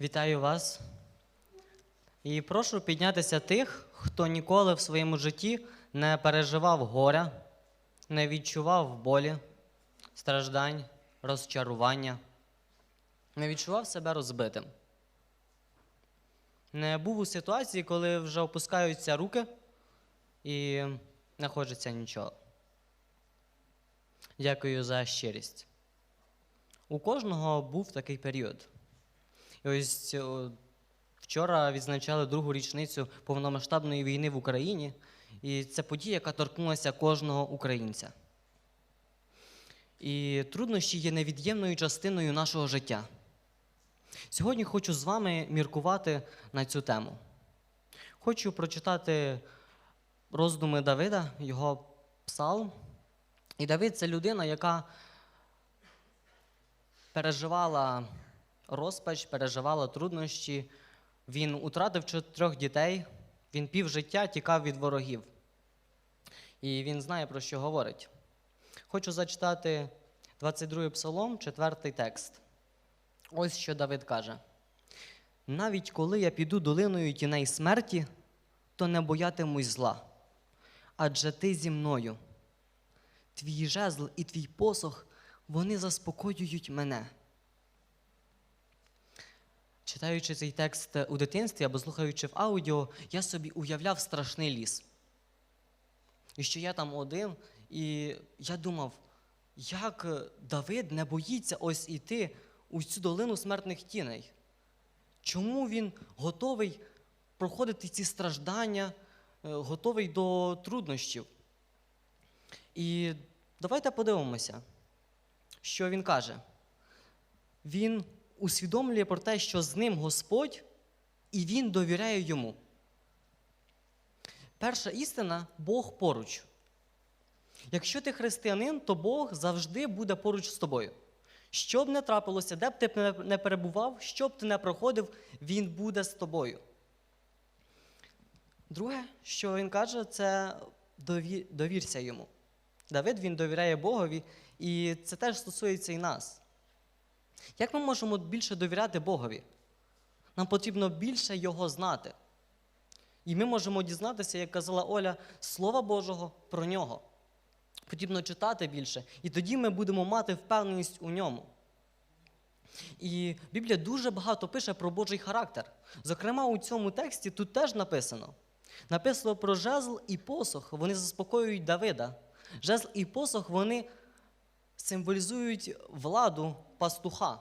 Вітаю вас. І прошу піднятися тих, хто ніколи в своєму житті не переживав горя, не відчував болі, страждань, розчарування, не відчував себе розбитим. Не був у ситуації, коли вже опускаються руки і не хочеться нічого. Дякую за щирість. У кожного був такий період. І ось о, вчора відзначали другу річницю повномасштабної війни в Україні, і це подія, яка торкнулася кожного українця. І труднощі є невід'ємною частиною нашого життя. Сьогодні хочу з вами міркувати на цю тему. Хочу прочитати роздуми Давида, його псалм. І Давид це людина, яка переживала розпач, переживала труднощі. Він утратив чотирьох дітей, він півжиття тікав від ворогів. І він знає, про що говорить. Хочу зачитати 22 псалом, 4 текст. Ось що Давид каже: навіть коли я піду долиною тіней смерті, то не боятимусь зла. Адже ти зі мною. Твій жезл і твій посох, вони заспокоюють мене. Читаючи цей текст у дитинстві або слухаючи в аудіо, я собі уявляв страшний ліс. І що я там один, і я думав, як Давид не боїться ось іти у цю долину смертних тіней? Чому він готовий проходити ці страждання, е, готовий до труднощів? І давайте подивимося, що він каже. Він усвідомлює про те, що з ним Господь, і він довіряє йому. Перша істина Бог поруч. Якщо ти християнин, то Бог завжди буде поруч з тобою. Що б не трапилося, де б ти не- перебував, що б ти не проходив, Він буде з тобою. Друге, що він каже, це довірся йому. Давид він довіряє Богові, і це теж стосується і нас. Як ми можемо більше довіряти Богові? Нам потрібно більше Його знати. І ми можемо дізнатися, як казала Оля, Слова Божого про нього. Потрібно читати більше, і тоді ми будемо мати впевненість у ньому. І Біблія дуже багато пише про Божий характер. Зокрема, у цьому тексті тут теж написано. Написано про жезл і посох, вони заспокоюють Давида. Жезл і посох вони символізують владу пастуха.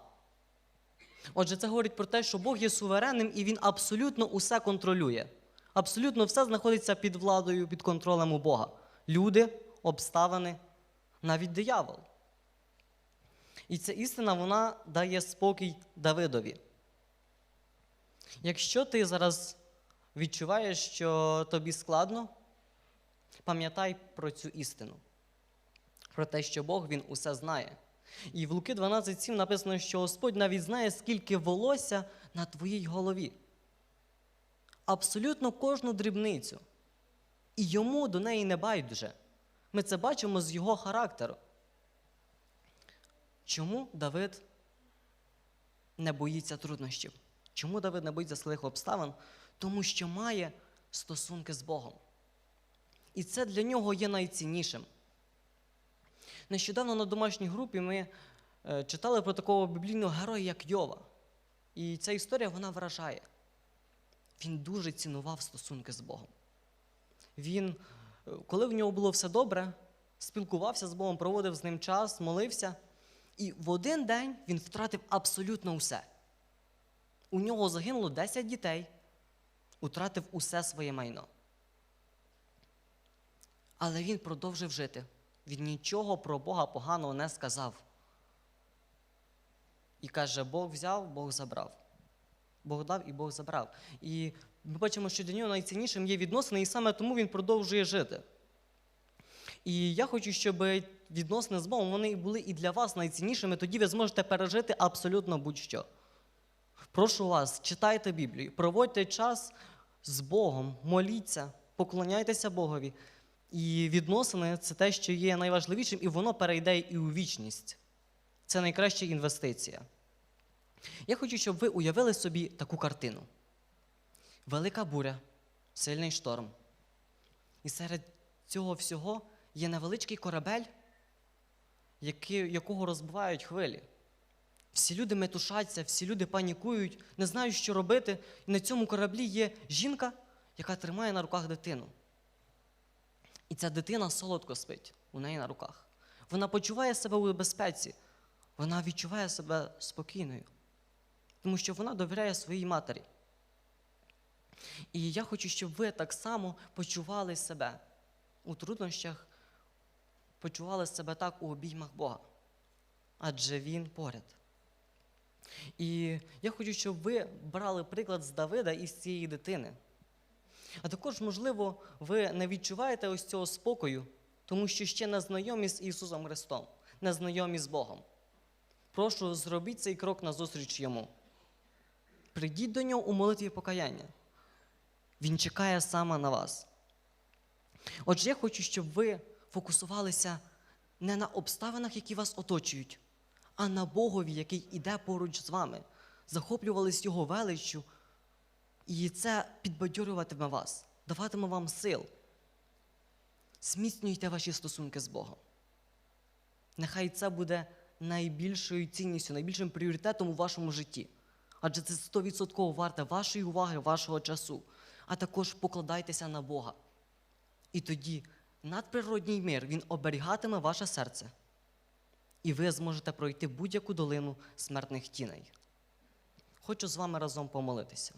Отже, це говорить про те, що Бог є суверенним і Він абсолютно усе контролює. Абсолютно все знаходиться під владою, під контролем у Бога. Люди, обставини, навіть диявол. І ця істина вона дає спокій Давидові. Якщо ти зараз відчуваєш, що тобі складно, пам'ятай про цю істину, про те, що Бог Він усе знає. І в Луки 12.7 написано, що Господь навіть знає, скільки волосся на твоїй голові. Абсолютно кожну дрібницю. І йому до неї не байдуже. Ми це бачимо з його характеру. Чому Давид не боїться труднощів? Чому Давид не боїться своїх обставин? Тому що має стосунки з Богом. І це для нього є найціннішим. Нещодавно на домашній групі ми е, читали про такого біблійного героя, як Йова. І ця історія вона вражає. Він дуже цінував стосунки з Богом. Він, е, коли в нього було все добре, спілкувався з Богом, проводив з ним час, молився. І в один день він втратив абсолютно усе. У нього загинуло 10 дітей, втратив усе своє майно. Але він продовжив жити. Він нічого про Бога поганого не сказав. І каже, Бог взяв, Бог забрав. Бог дав і Бог забрав. І ми бачимо, що для нього найціннішим є відносини, і саме тому він продовжує жити. І я хочу, щоб відносини з Богом вони були і для вас найціннішими, тоді ви зможете пережити абсолютно будь-що. Прошу вас, читайте Біблію, проводьте час з Богом, моліться, поклоняйтеся Богові. І відносини це те, що є найважливішим, і воно перейде і у вічність. Це найкраща інвестиція. Я хочу, щоб ви уявили собі таку картину: велика буря, сильний шторм. І серед цього всього є невеличкий корабель, якого розбивають хвилі. Всі люди метушаться, всі люди панікують, не знають, що робити. І на цьому кораблі є жінка, яка тримає на руках дитину. І ця дитина солодко спить у неї на руках. Вона почуває себе у безпеці, вона відчуває себе спокійною, тому що вона довіряє своїй матері. І я хочу, щоб ви так само почували себе у труднощах, почували себе так у обіймах Бога. Адже Він поряд. І я хочу, щоб ви брали приклад з Давида і з цієї дитини. А також, можливо, ви не відчуваєте ось цього спокою, тому що ще не знайомі з Ісусом Христом, не знайомі з Богом. Прошу, зробіть цей крок назустріч Йому. Прийдіть до нього у молитві покаяння. Він чекає саме на вас. Отже, я хочу, щоб ви фокусувалися не на обставинах, які вас оточують, а на Богові, який іде поруч з вами, захоплювались Його величчю, і це підбадьорюватиме вас, даватиме вам сил. Зміцнюйте ваші стосунки з Богом. Нехай це буде найбільшою цінністю, найбільшим пріоритетом у вашому житті. Адже це 100% варте вашої уваги, вашого часу. А також покладайтеся на Бога. І тоді надприродній мир він оберігатиме ваше серце. І ви зможете пройти будь-яку долину смертних тіней. Хочу з вами разом помолитися.